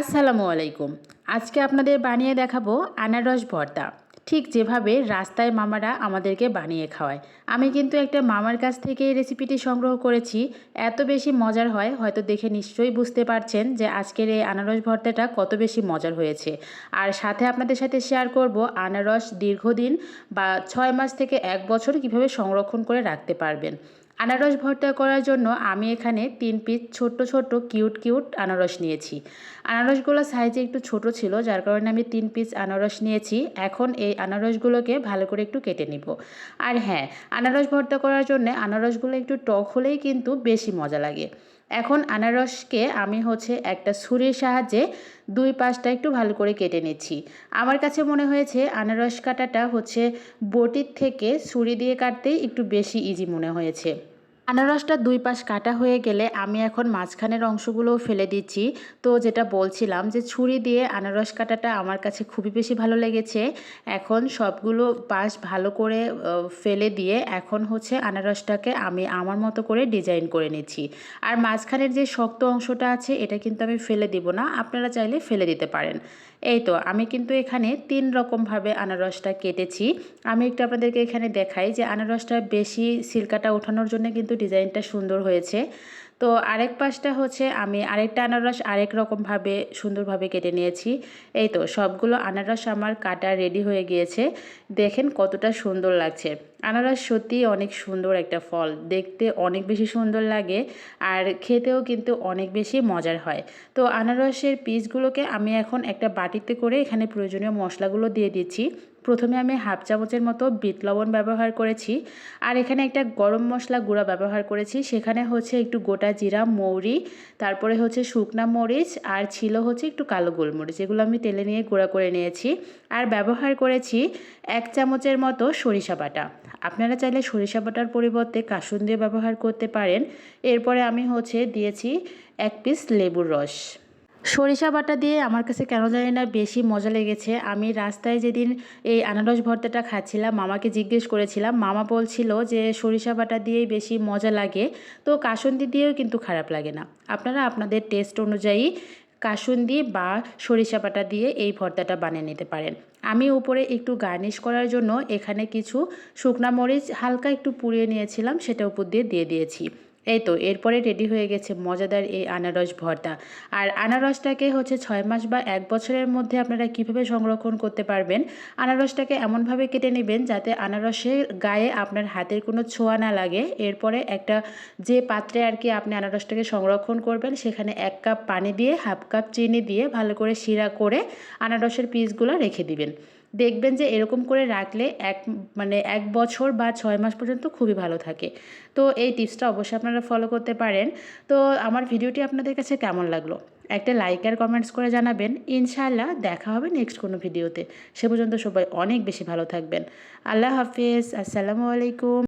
আসসালামু আলাইকুম। আজকে আপনাদের বানিয়ে দেখাবো আনারস ভর্তা। ঠিক যেভাবে রাস্তায় মামারা আমাদেরকে বানিয়ে খাওয়ায়। আমি কিন্তু একটা মামার কাছ থেকে এই রেসিপিটি সংগ্রহ করেছি। এত বেশি মজার হয়, হয়তো দেখে নিশ্চয়ই বুঝতে পারছেন যে আজকের এই আনারস ভর্তাটা কত বেশি মজার হয়েছে। আর সাথে আপনাদের সাথে শেয়ার করব আনারস দীর্ঘদিন বা ছয় মাস থেকে এক বছর কীভাবে সংরক্ষণ করে রাখতে পারবেন। আনারস ভর্তা করার জন্য আমি এখানে তিন পিস ছোট্ট ছোট্ট কিউট কিউট আনারস নিয়েছি। আনারসগুলো সাইজে একটু ছোট ছিল, যার কারণে আমি তিন পিস আনারস নিয়েছি। এখন এই আনারসগুলোকে ভালো করে একটু কেটে নিব। আর হ্যাঁ আনারস ভর্তা করার জন্য আনারসগুলো একটু টক হলেই কিন্তু বেশি মজা লাগে। এখন আনারসকে আমি হচ্ছে একটা ছুরির সাহায্যে দুই পাশটা একটু ভালো করে কেটে নিচ্ছি। আমার কাছে মনে হয়েছে আনারস কাটাটা হচ্ছে বটির থেকে ছুরি দিয়ে কাটতেই একটু বেশি ইজি মনে হয়েছে। আনারসটা দুই পাশ কাটা হয়ে গেলে আমি এখন মাঝখানের অংশগুলোও ফেলে দিচ্ছি। তো যেটা বলছিলাম যে ছুরি দিয়ে আনারস কাটাটা আমার কাছে খুবই বেশি ভালো লেগেছে। এখন সবগুলো পাশ ভালো করে ফেলে দিয়ে এখন হচ্ছে আনারসটাকে আমি আমার মতো করে ডিজাইন করে নিচ্ছি। আর মাঝখানের যে শক্ত অংশটা আছে এটা কিন্তু আমি ফেলে দিব না, আপনারা চাইলে ফেলে দিতে পারেন। এই তো, আমি কিন্তু এখানে তিন রকমভাবে আনারসটা কেটেছি। আমি একটু আপনাদেরকে এখানে দেখাই যে আনারসটা বেশি সিল্কাটা ওঠানোর জন্য কিন্তু ডিজাইনটা সুন্দর হয়েছে। তো আরেক পাশটা হচ্ছে আমি আরেকটা আনারস আরেক রকমভাবে সুন্দরভাবে কেটে নিয়েছি। এই তো সবগুলো আনারস আমার কাটা রেডি হয়ে গিয়েছে। দেখেন কতটা সুন্দর লাগছে। আনারস সত্যিই অনেক সুন্দর একটা ফল। দেখতে অনেক বেশি সুন্দর লাগে আর খেতেও কিন্তু অনেক বেশি মজার হয়। তো আনারসের পিসগুলোকে আমি এখন একটা বাটিতে করে এখানে প্রয়োজনীয় মশলাগুলো দিয়ে দিচ্ছি। প্রথমে আমি হাফ চামচের মতো বিট লবণ ব্যবহার করেছি। আর এখানে একটা গরম মশলা গুঁড়া ব্যবহার করেছি। সেখানে হচ্ছে একটু গোটা জিরা, মৌরি, তারপরে হচ্ছে শুকনা মরিচ আর ছিল হচ্ছে একটু কালো গোলমরিচ। এগুলো আমি তেলে নিয়ে গুঁড়া করে নিয়েছি। আর ব্যবহার করেছি এক চামচের মতো সরিষা বাটা। আপনারা চাইলে সরিষা বাটার পরিবর্তে কাসুন দিয়ে ব্যবহার করতে পারেন। এরপরে আমি হচ্ছে দিয়েছি এক পিস লেবুর রস। সরিষা বাটা দিয়ে আমার কাছে কেন জানি না বেশি মজা লেগেছে। আমি রাস্তায় যেদিন এই আনারস ভর্তাটা খাচ্ছিলাম, মামাকে জিজ্ঞেস করেছিলাম। মামা বলছিল যে সরিষা বাটা দিয়েই বেশি মজা লাগে, তো কাসন্দি দিয়েও কিন্তু খারাপ লাগে না। আপনারা আপনাদের টেস্ট অনুযায়ী কাসুন্দি বা সরিষা বাটা দিয়ে এই ভর্তাটা বানিয়ে নিতে পারেন। আমি উপরে একটু গার্নিশ করার জন্য এখানে কিছু শুকনা মরিচ হালকা একটু পুড়িয়ে নিয়েছিলাম, সেটা উপর দিয়ে দিয়ে দিয়েছি। এই তো, এরপরে রেডি হয়ে গেছে মজাদার এই আনারস ভর্তা। আর আনারসটাকে হচ্ছে ছয় মাস বা এক বছরের মধ্যে আপনারা কীভাবে সংরক্ষণ করতে পারবেন, আনারসটাকে এমনভাবে কেটে নেবেন যাতে আনারসের গায়ে আপনার হাতের কোনো ছোঁয়া না লাগে। এরপরে একটা যে পাত্রে আর কি আপনি আনারসটাকে সংরক্ষণ করবেন, সেখানে এক কাপ পানি দিয়ে, হাফ কাপ চিনি দিয়ে ভালো করে শিরা করে আনারসের পিসগুলো রেখে দিবেন। দেখবেন যে এরকম করে রাখলে এক মানে এক বছর বা ছয় মাস পর্যন্ত খুবই ভালো থাকে। তো এই টিপসটা অবশ্যই আপনারা ফলো করতে পারেন। তো আমার ভিডিওটি আপনাদের কাছে কেমন লাগল? একটা লাইক আর কমেন্টস করে জানাবেন। ইনশাআল্লাহ দেখা হবে নেক্সট কোনো ভিডিওতে সে পর্যন্ত সবাই অনেক বেশি ভালো থাকবেন। আল্লাহ হাফিজ। আসসালামু আলাইকুম।